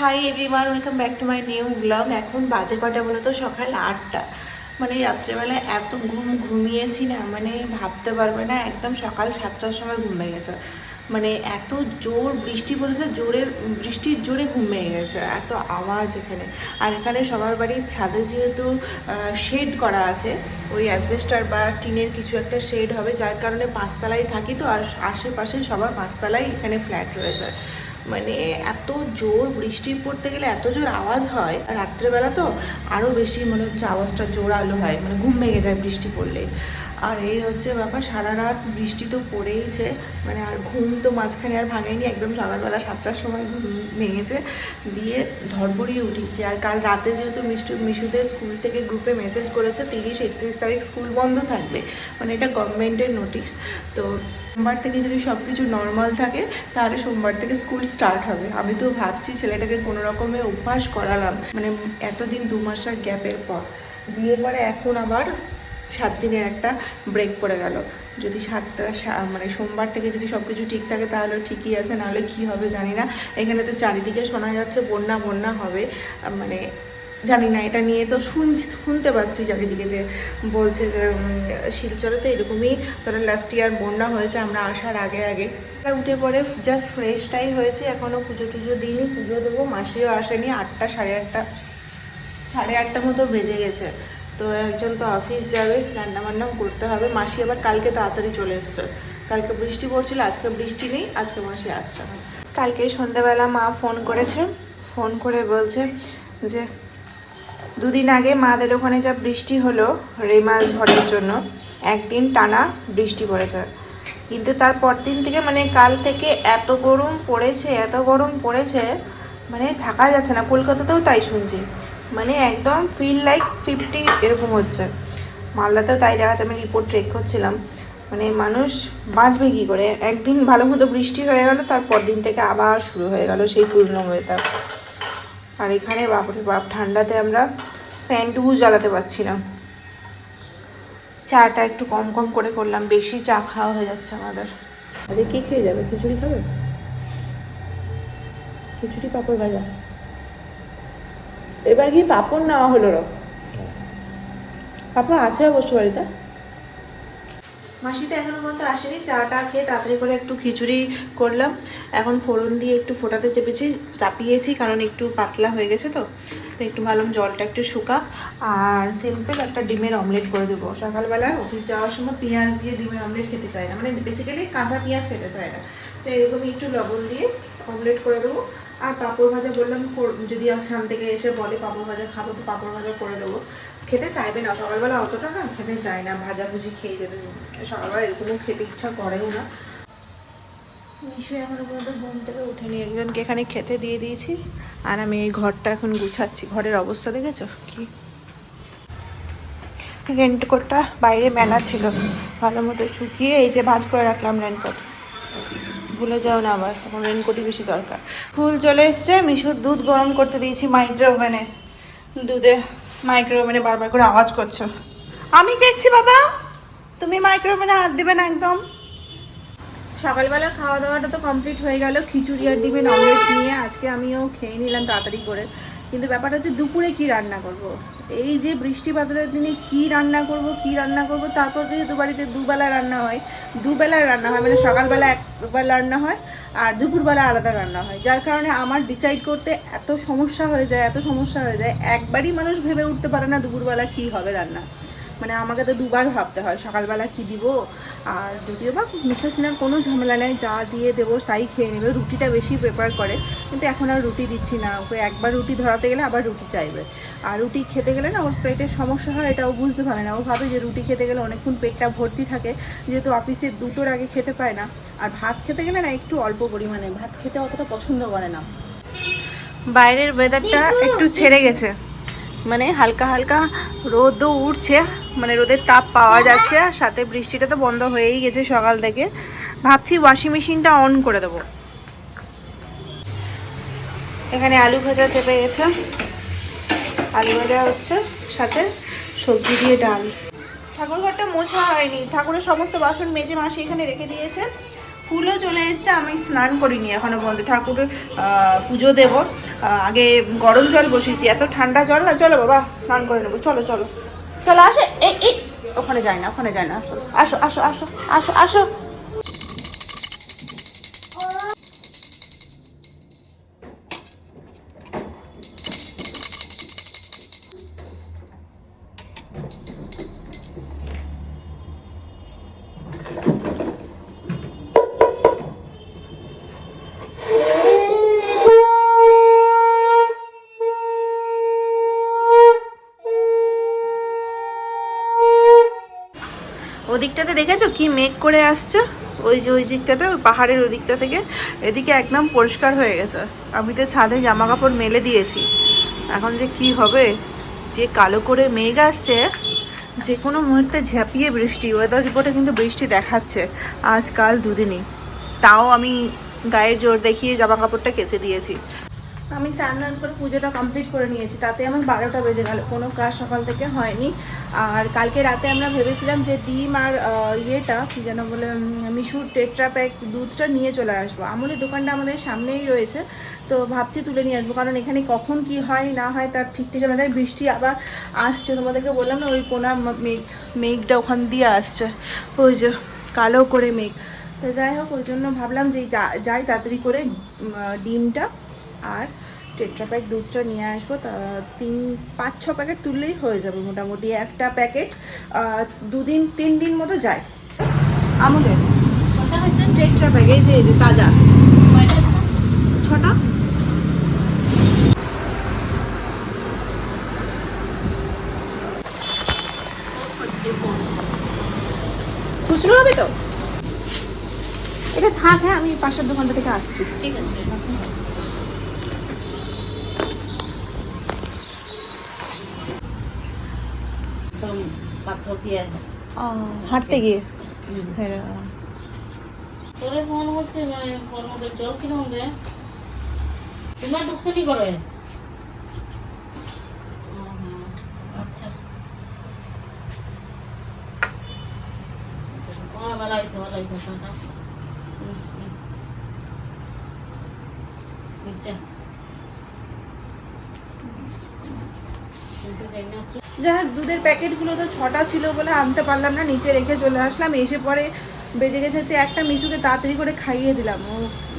Hi everyone welcome back to my new blog এখন বাজে কটা বলো তো সকাল আটটা। মানে রাত্রেবেলা এত ঘুম ঘুমিয়েছি না মানে ভাবতে পারবে না, একদম সকাল সাতটার সময় ঘুম ভেঙে গেছে। মানে এত জোর বৃষ্টি পড়েছে, জোরের, বৃষ্টির জোরে ঘুম ভেঙে গেছে, এত আওয়াজ এখানে। আর এখানে সবার বাড়ির ছাদে যেহেতু শেড করা আছে, ওই অ্যাসবেস্টার বা টিনের কিছু একটা শেড হবে, যার কারণে পাঁচতলায় থাকি তো, আর আশেপাশে সবার পাঁচতলায় এখানে ফ্ল্যাট রয়েছে। মানে এত জোর বৃষ্টি পড়তে গেলে এত জোর আওয়াজ হয়, রাত্রেবেলা তো আরও বেশি মনে হচ্ছে আওয়াজটা জোরালো হয় মানে ঘুম ভেঙে যায় বৃষ্টি পড়লে। আর এই হচ্ছে ব্যাপার সারা রাত বৃষ্টি তো পড়েইছে মানে আর ঘুম তো মাঝখানে আর ভাঙেনি, একদম সকালবেলা সাতটার সময় ঘুম ভেঙেছে, দিয়ে ধরপড়িয়ে উঠিয়েছে আর কাল রাতে যেহেতু মিষ্টু, মিশুদের স্কুল থেকে গ্রুপে মেসেজ করেছে, তিরিশ একত্রিশ তারিখ স্কুল বন্ধ থাকবে মানে এটা গভর্নমেন্টের নোটিশ। তো সোমবার থেকে যদি সব কিছু নর্মাল থাকে, তাহলে সোমবার থেকে স্কুল স্টার্ট হবে। আমি তো ভাবছি ছেলেটাকে কোনো রকমে অভ্যাস করালাম মানে এতদিন দু মাসের গ্যাপের পর। দিয়ে পরে এখন আবার সাত দিনের একটা ব্রেক পড়ে গেল। যদি সাতটা মানে সোমবার থেকে যদি সব কিছু ঠিক থাকে তাহলে ঠিকই আছে, নাহলে কি হবে জানি না। এখানে তো চারিদিকে শোনা যাচ্ছে বন্যা বন্যা হবে। মানে জানি না, এটা নিয়ে তো শুনছি, শুনতে পাচ্ছি চারিদিকে যে বলছে যে শিলচরে তো এরকমই ধরো লাস্ট ইয়ার বন্যা হয়েছে, আমরা আসার আগে আগে। উঠে পড়ে জাস্ট ফ্রেশটাই হয়েছে এখনও পুজো টুজো দিইনি, পুজো দেবো। মাসিও আসেনি, আটটা সাড়ে আটটা সাড়ে আটটা মতো বেজে গেছে। তো একজন তো অফিস যাবে রান্না বান্নাও করতে হবে। মাসি আবার কালকে তাড়াতাড়ি চলে এসছে। কালকে বৃষ্টি পড়ছিল, আজকে বৃষ্টি নেই, আজকে মাসি আসছে কালকে সন্ধ্যাবেলা মা ফোন করেছে ফোন করে বলছে যে, দুদিন আগে মাদের ওখানে যা বৃষ্টি হলো রেমাল ঝড়ের জন্য, একদিন টানা বৃষ্টি পড়েছে। কিন্তু তার দিন থেকে মানে কাল থেকে এত গরম পড়েছে, এত গরম পড়েছে মানে থাকা যাচ্ছে না। কলকাতাতেও তাই শুনছি। মানে একদম ফিল লাইক ফিফটি এরকম হচ্ছে। মালদাতেও তাই দেখা যাচ্ছে, আমি রিপোর্ট ট্রেক করছিলাম। মানে মানুষ বাঁচবে কী করে? একদিন ভালো মতো বৃষ্টি হয়ে গেল, তারপর দিন থেকে আবার শুরু হয়ে গেল সেই পুরনো ওয়েদার আর এখানে বাপরে বাপ, ঠান্ডাতে আমরা ফ্যানটুকু জ্বালাতে পারছি না। চাটা একটু কম কম করে করলাম, বেশি চা খাওয়া হয়ে যাচ্ছে আমাদের। আরে কি খেয়ে যাবে? খিচুড়ি খাবে? খিচুড়ি পাঁপড় ভাজা। এবার কি পাঁপড় নেওয়া হলো র। পাঁপড় আছে অবশ্য বাড়িতে। মাসিটা এখনও পর্যন্ত আসেনি, চাটা খেয়ে তাড়াতাড়ি করে একটু খিচুড়ি করলাম। এখন ফোড়ন দিয়ে একটু ফোটাতে চেপেছি, চাপিয়েছি কারণ একটু পাতলা হয়ে গেছে তো তো একটু ভাবলাম জলটা একটু শুকাক। আর সিম্পল একটা ডিমের অমলেট করে দেবো। সকালবেলা অফিস যাওয়ার সময় পেঁয়াজ দিয়ে ডিমের অমলেট খেতে চায় না। মানে বেসিক্যালি কাঁচা পেঁয়াজ খেতে চায় না। তো এরকমই একটু লবণ দিয়ে অমলেট করে দেবো। আর পাঁপড় ভাজা বললাম যদি সাম থেকে এসে বলে পাঁপড় ভাজা খাব, তো পাঁপড় ভাজা করে দেবো। খেতে চাইবে না, সকালবেলা অতটা না খেতে চায় না, ভাজাভুজি খেয়ে যেতে সকালবেলা এরকমও খেতে ইচ্ছা করেও না। মিশু এখনও পর্যন্ত ঘুম থেকে উঠেনি। একজনকে এখানে খেতে দিয়ে দিয়েছি, আর আমি এই ঘরটা এখন গুছাচ্ছি। ঘরের অবস্থা দেখেছ? কি? রেনকোটটা বাইরে মেলা ছিল। ভালো মতো শুকিয়ে এই যে ভাঁজ করে রাখলাম রেনকোট ভুলে যাও না আবার এখন রেনকোটই বেশি দরকার। ফুল চলে এসছে, মিশুর দুধ গরম করতে দিয়েছি মাইক্রো ওভেনে দুধে মাইক্রো ওভেনে বারবার করে আওয়াজ করছ। আমি দেখছি বাবা? তুমি মাইক্রো ওভেনে হাত দেবে না একদম। সকালবেলা খাওয়া দাওয়াটা তো কমপ্লিট হয়ে গেল, খিচুড়ি আর ডিমের অমলেট নিয়ে আজকে আমিও খেয়ে নিলাম তাড়াতাড়ি করে। কিন্তু ব্যাপারটা হচ্ছে দুপুরে কি রান্না করব। এই যে বৃষ্টি বাদলের দিনে কি রান্না করব, কি রান্না করব, তারপর যেহেতু বাড়িতে দুবেলা রান্না হয় দুবেলা রান্না হয় মানে সকালবেলা একবার রান্না হয় আর দুপুরবেলা আলাদা রান্না হয়। যার কারণে আমার ডিসাইড করতে এত সমস্যা হয়ে যায়, এত সমস্যা হয়ে যায়, একবারই মানুষ ভেবে উঠতে পারে না দুপুরবেলা কি হবে রান্না। মানে আমাকে তো দুবার ভাবতে হয় সকালবেলা কি দিব? আর যদিও বা মিস্টার সিনার কোনো ঝামেলা নেই যা দিয়ে দেবো তাই খেয়ে নেবে। রুটিটা বেশি প্রেফার করে কিন্তু এখন আর রুটি দিচ্ছি না। ওকে একবার রুটি ধরাতে গেলে আবার রুটি চাইবে। আর রুটি খেতে গেলে না ওর পেটের সমস্যা হয় এটা ও বুঝতে পারে না। ও ভাবে যে রুটি খেতে গেলে অনেকক্ষণ পেটটা ভর্তি থাকে যেহেতু অফিসে দুটোর আগে খেতে পায় না। আর ভাত খেতে গেলে না একটু অল্প পরিমাণে। ভাত খেতে অতটা পছন্দ করে না। বাইরের ওয়েদারটা একটু ছেড়ে গেছে। মানে হালকা হালকা রোদও উঠছে। মানে রোদের তাপ পাওয়া যাচ্ছে আর সাথে বৃষ্টিটা তো বন্ধ হয়েই গেছে সকাল থেকে। ভাবছি ওয়াশিং মেশিনটা অন করে দেবো। এখানে আলু ভাজা চেপে গেছে। আলু ভাজা হচ্ছে সাথে সবজি দিয়ে ডাল। ঠাকুর ঘরটা মোছা হয়নি। ঠাকুরের সমস্ত বাসন মেজে মাসি এখানে রেখে দিয়েছে। ফুলও চলে এসছে, আমি স্নান করিনি এখনও পর্যন্ত। ঠাকুরের পুজো দেব। আগে গরম জল বসিয়েছি। এত ঠান্ডা জল না, চলো বাবা, স্নান করে নেব। চলো চলো। চলো আসো, এই ওখানে যায় না, ওখানে যায় না, আসো আসো আসো আসো আসো আসো। ওদিকটাতে দেখেছ? কি মেঘ করে আসছে? ওই যে, ওই দিকটাতে, ওই পাহাড়ের ওই দিকটা থেকে। এদিকে একদম পরিষ্কার হয়ে গেছে। আমি তো ছাদে জামা কাপড় মেলে দিয়েছি। এখন যে কি হবে? যে কালো করে মেঘ আসছে, যে কোনো মুহূর্তে ঝাঁপিয়ে বৃষ্টি। ওয়েদার রিপোর্টে কিন্তু বৃষ্টি দেখাচ্ছে আজকাল দুদিনই। তাও আমি গায়ের জোর দেখিয়ে জামা কাপড়টা কেচে দিয়েছি। আমি স্নান করে পুজোটা কমপ্লিট করে নিয়েছি। তাতে আমার বারোটা বেজে গেল। কোনো কাজ সকাল থেকে হয়নি। আর কালকে রাতে আমরা ভেবেছিলাম যে ডিম আর ইয়েটা কি যেন বলে মিশুর টেট্রা প্যাক দুধটা নিয়ে চলে আসব। আমলের দোকানটা আমাদের সামনেই রয়েছে। তো ভাবছি তুলে নিয়ে আসব। কারণ এখানে কখন কি হয়, না হয় তার ঠিক ঠিকানা নেই বৃষ্টি আবার আসছে। তোমাদেরকে বললাম না, ওই কোনা মেঘ মেঘটা ওখান দিয়ে আসছে। ওই যে কালো করে মেঘ। তো যাই হোক, ওই জন্য ভাবলাম যা- যাই তাড়াতাড়ি করে ডিমটা আর টেট্রা প্যাক দুধটা নিয়ে আসব। তা তিন পাঁচ ছ প্যাকেট তুললেই হয়ে যাবে মোটামুটি একটা প্যাকেট। দুদিন তিন দিন মতো যায়। আমুলের। টেট্রা প্যাক এই যে এই যে তাজা। ছটা। খুচরো হবে তো? এটা থাক হ্যাঁ আমি পাশের দোকানটা থেকে আসছি। ঠিক আছে একদম পাথর দিয়ে হাঁটতে গিয়ে তোরে ফোন করছে মানে ফোন মধ্যে জল কিরম রে তোমার ঢুকছে কি করে আচ্ছা ভালো হয়েছে ভালো হয়েছে হুম, হুম। আচ্ছা যাই হোক দুধের প্যাকেটগুলো তো ছটা ছিল বলে আনতে পারলাম না নিচে রেখে চলে আসলাম এসে পরে বেজে গেছে হচ্ছে একটা মিশুকে তাড়াতাড়ি করে খাইয়ে দিলাম। ও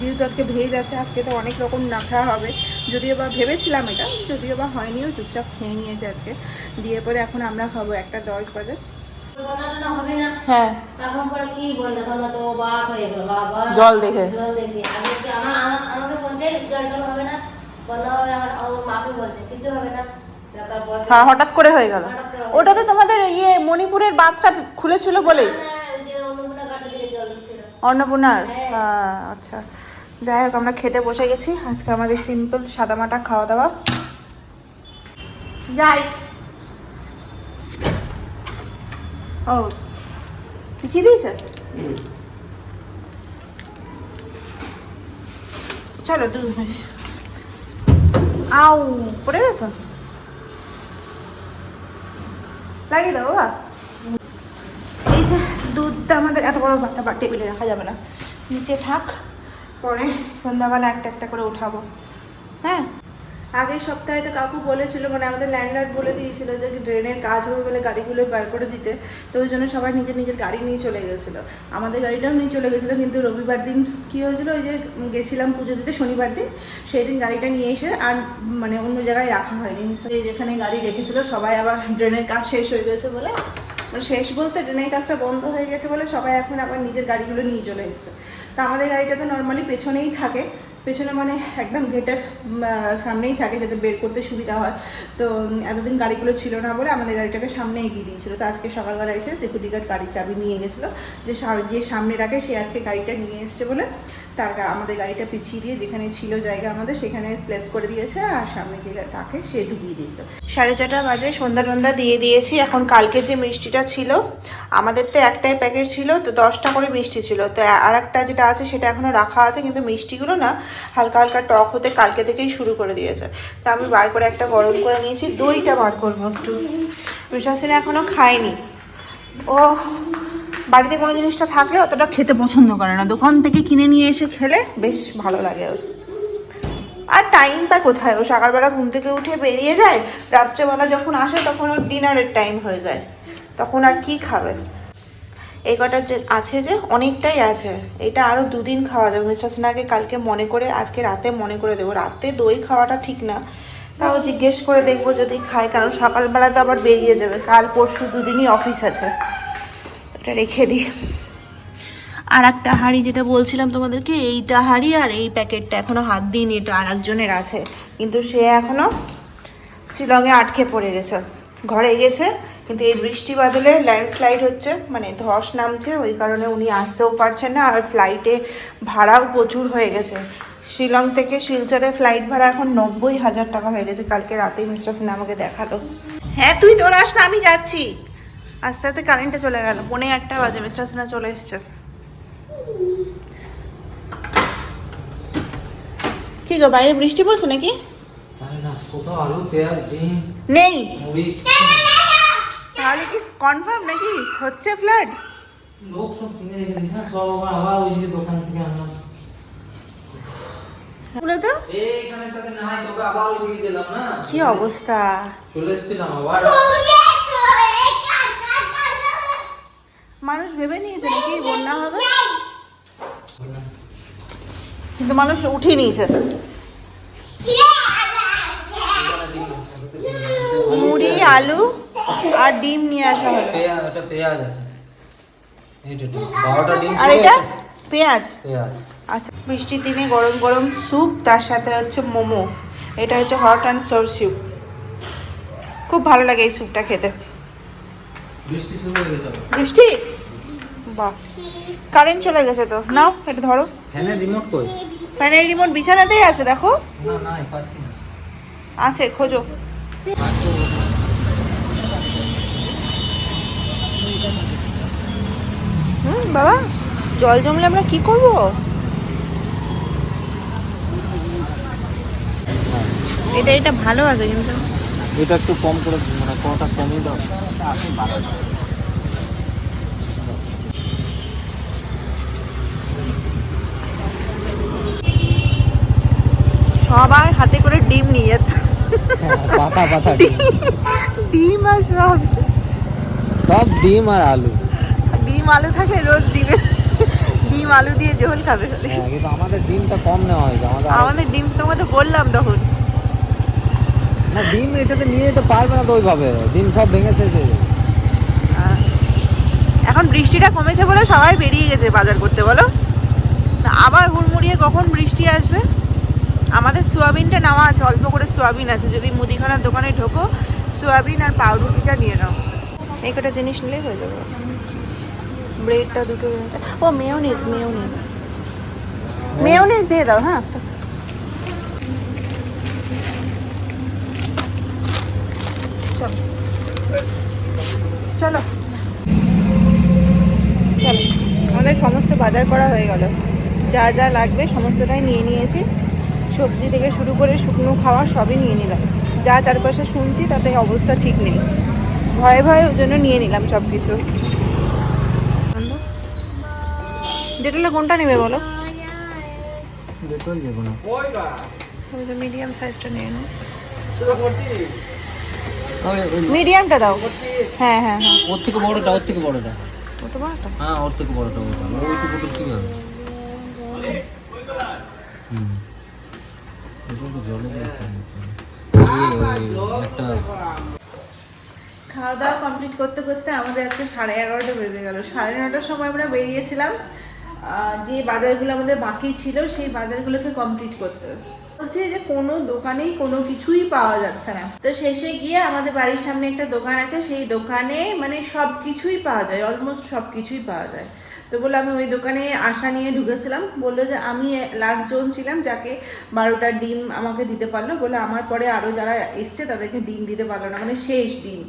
যেহেতু আজকে ভেজ আছে আজকে তো অনেক রকম না খাওয়া হবে। যদিও বা ভেবেছিলাম এটা যদিও বা হয়নিও চুপচাপ খেয়ে নিয়েছে আজকে। দিয়ে পরে এখন আমরা খাব একটা দশ বাজে। হ্যাঁ। জল দেখে। আমাকে বলছে জল হবে না বন্যা হবে আমার মাকে বলছে কিছু হবে না। হ্যাঁ হঠাৎ করে হয়ে গেল। ওটা তো তোমাদের ইয়ে মণিপুরের বাঁধটা খুলেছিল বলেই? অন্নপূর্ণার? হ্যাঁ। আচ্ছা। যাই হোক আমরা খেতে বসে গেছি। আজকে আমাদের সিম্পল সাদামাটা খাওয়া দাওয়া। যাই। ও পিছিয়ে দিয়েছে? চলো দুধ আউ পড়ে গেছো? লাগিয়ে দেবো বা এই যে দুধটা আমাদের এত বড় বাটা টেবিলে রাখা যাবে না। নিচে থাক, পরে সন্ধ্যাবেলা একটা একটা করে উঠাবো। হ্যাঁ? আগের সপ্তাহে তো কাকু বলেছিল মানে আমাদের ল্যান্ডলর্ড বলে দিয়েছিল যে ড্রেনের কাজ হবে বলে গাড়িগুলো বার করে দিতে। তো ওই জন্য সবাই নিজের নিজের গাড়ি নিয়ে চলে গেছিল। আমাদের গাড়িটাও নিয়ে চলে গেছিল, কিন্তু রবিবার দিন কী হয়েছিল, ওই যে গেছিলাম পুজো দিতে শনিবার দিন, সেই দিন গাড়িটা নিয়ে এসে আর মানে অন্য জায়গায় রাখা হয়নি। যেখানে গাড়ি রেখেছিল, সবাই আবার ড্রেনের কাজ শেষ হয়ে গেছে বলে মানে শেষ বলতে ড্রেনের কাজটা বন্ধ হয়ে গেছে বলে সবাই এখন আবার নিজের গাড়িগুলো নিয়ে চলে এসছে। তো আমাদের গাড়িটা তো নর্মালি পেছনেই থাকে। পেছনে মানে একদম গেটের সামনেই থাকে যাতে বের করতে সুবিধা হয়। তো এতদিন গাড়িগুলো ছিল না বলে আমাদের গাড়িটাকে সামনে এগিয়ে দিয়েছিল। তো আজকে সকালবেলা এসে সিকিউরিটি গার্ড গাড়ির চাবি নিয়ে গেছিল। যে যে সামনে রাখে সে আজকে গাড়িটা নিয়ে এসছে বলে তার আমাদের গাড়িটা পিছিয়ে দিয়ে যেখানে ছিল জায়গা আমাদের সেখানে প্লেস করে দিয়েছে আর সামনে যে টাকে সে ঢুকিয়ে দিয়েছে। সাড়ে ছটা বাজে সন্ধ্যা টন্ধা দিয়ে দিয়েছি। এখন কালকে যে মিষ্টিটা ছিল, আমাদের তো একটাই প্যাকেট ছিল, তো দশটা করে মিষ্টি ছিল। তো আর একটা যেটা আছে সেটা এখনও রাখা আছে, কিন্তু মিষ্টিগুলো না হালকা হালকা টক হতে কালকে থেকেই শুরু করে দিয়েছে। তো আমি বার করে একটা গরম করে নিয়েছি, দইটা বার করব একটু। বিশ্বাসিনী এখনও খায়নি। ও বাড়িতে কোনো জিনিসটা থাকলে অতটা খেতে পছন্দ করে না। দোকান থেকে কিনে নিয়ে এসে খেলে বেশ ভালো লাগে ওর। আর টাইমটা কোথায়? ও সকালবেলা ঘুম থেকে উঠে বেরিয়ে যায়, রাত্রেবেলা যখন আসে তখন ওর ডিনারের টাইম হয়ে যায়। তখন আর কি খাবে? এই কটা যে আছে যে, অনেকটাই আছে। এটা আরও দুদিন খাওয়া যাবে। মিস্টার সিনহাকে কালকে মনে করে, আজকে রাতে মনে করে দেবো। রাতে দই খাওয়াটা ঠিক না। তাও জিজ্ঞেস করে দেখব যদি খায়, কারণ সকালবেলা তো আবার বেরিয়ে যাবে। কাল পরশু দুদিনই অফিস আছে। এটা রেখে দিই। আর একটা হাঁড়ি যেটা বলছিলাম তোমাদেরকে, এইটা হাঁড়ি আর এই প্যাকেটটা এখনও হাত দিইনি, এটা আর একজনের আছে। কিন্তু সে এখনও শিলংয়ে আটকে পড়ে গেছে। ঘরে গেছে, কিন্তু এই বৃষ্টি বাদলে ল্যান্ডস্লাইড হচ্ছে মানে ধস নামছে, ওই কারণে উনি আসতেও পারছেন না, আর ফ্লাইটে ভাড়াও প্রচুর হয়ে গেছে। শিলং থেকে শিলচরে ফ্লাইট ভাড়া এখন নব্বই হাজার টাকা হয়ে গেছে, কালকে রাতেই মিস্টার সিনহা আমাকে দেখাল। হ্যাঁ তুই তোর আস না আমি যাচ্ছি। আস্তে আস্তে কারেন্টে চলে গেল। পনে একটা বাজে মিস্টার সিনহা চলে এসছে। কি গো বাইরে বৃষ্টি পড়ছে নাকি? নেই। তাহলে কি কনফার্ম নাকি? হচ্ছে ফ্লাড লোক সব কিনে রেখে দিস না সব আবার আবার ওইদিকে দোকান থেকে আনলাম বলে তো এইখানেটাতে নাই তবে আবার ওইদিকে গেলাম না কি অবস্থা চলে এসেছিলাম আবার মানুষ ভেবে নিয়েছে নাকি বন্যা হবে? কিন্তু মানুষ উঠে নিয়েছে। মুড়ি আলু আর ডিম নিয়ে আসা হলো। পেঁয়াজ আছে। আর এটা? পেঁয়াজ? পেঁয়াজ। আচ্ছা বৃষ্টির দিনে গরম গরম স্যুপ তার সাথে হচ্ছে মোমো। এটা হচ্ছে হট অ্যান্ড সোর স্যুপ। খুব ভালো লাগে এই স্যুপটা খেতে। বৃষ্টি শুরু হয়ে গেছে বৃষ্টি? বাহ। কারেন্ট চলে গেছে তো। নাও এটা ধরো। ফ্যানের রিমোট কই? ফ্যানের রিমোট বিছানাতেই আছে দেখো। না না পাচ্ছি না। আছে খোঁজো। হুম বাবা জল জমলে আমরা কি করব? এটা এটা ভালো আছে কিন্তু। এটা একটু কম করে মানে কটা কমিয়ে দাও। সবার হাতে করে ডিম নিয়ে যাচ্ছে। পাতা পাতা ডিম। আর সব। সব ডিম আর আলু। ডিম আলু থাকে রোজ ডিমে ডিম আলু দিয়ে ঝোল খাবে। হ্যাঁ কিন্তু আমাদের ডিমটা কম নেওয়া আমাদের আমাদের ডিম তোমাদের বললাম তখন। না ডিম এটাতে নিয়ে যেতে পারবে না তো ওইভাবে। ডিম সব ভেঙে ফেলছে আহ, এখন বৃষ্টিটা কমেছে বলে সবাই বেরিয়ে গেছে বাজার করতে বলো? আবার হুড়মুড়িয়ে কখন বৃষ্টি আসবে? আমাদের সোয়াবিনটা নেওয়া আছে অল্প করে সোয়াবিন আছে। যদি মুদিখানার দোকানে ঢোকো সোয়াবিন আর পাউরুটিটা নিয়ে নাও। এই কটা জিনিস নিলেই হয়ে যাবে। ব্রেডটা দুটো। ও মেয়োনিজ মেয়োনিজ। মেয়োনিজ দিয়ে দাও হ্যাঁ। চলো। চলো। চলো আমাদের সমস্ত বাজার করা হয়ে গেল। যা যা লাগবে সমস্তটাই নিয়ে নিয়েছি। সবজি থেকে শুরু করে শুকনো খাওয়া সবই নিয়ে নিলাম। যা চারপাশে শুনছি তাতে অবস্থা ঠিক নেই। ভয়ে ভয়ে ওই জন্য নিয়ে নিলাম সব কিছু ডেটালে কোনটা নেবে বলো? মিডিয়াম সাইজটা নিয়ে নাও। ওই- মিডিয়ামটা দাও। হ্যাঁ হ্যাঁ হ্যাঁ। ওর থেকে বড়টা ওর থেকে বড়টা। ওটা বড়টা? হ্যাঁ ওর থেকে বড়টা ওটা ওইটুকু কি হবে? হুম জলে খাওয়া একটা দাওয়া কমপ্লিট করতে করতে আমাদের আজকে সাড়ে এগারোটা বেজে গেল। সাড়ে নটার সময় আমরা বেরিয়েছিলাম। যে বাজারগুলো আমাদের বাকি ছিল সেই বাজারগুলোকে কমপ্লিট করতে। বলছে যে কোনো দোকানেই কোনো কিছুই পাওয়া যাচ্ছে না। তো শেষে গিয়ে আমাদের বাড়ির সামনে একটা দোকান আছে, সেই দোকানে মানে সব কিছুই পাওয়া যায় অলমোস্ট সব কিছুই পাওয়া যায়। তো বলল, আমি ওই দোকানে আশা নিয়ে ঢুকেছিলাম। বলল যে, আমি লাস্ট জন ছিলাম যাকে বারোটা ডিম আমাকে দিতে পারল। বলে আমার পরে আরও যারা এসছে তাদেরকে ডিম দিতে পারল না মানে শেষ ডিম।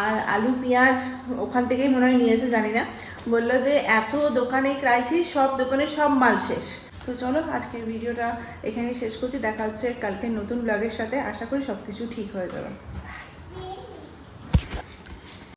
আর আলু, পেঁয়াজ ওখান থেকেই মনে হয় নিয়েছে, জানি না। বলল যে, এত দোকানে ক্রাইসিস সব দোকানে সব মাল শেষ। তো চলো আজকের ভিডিওটা এখানে শেষ করছি। দেখা হচ্ছে কালকে নতুন ব্লগের সাথে। আশা করি সব কিছু ঠিক হয়ে যাবে।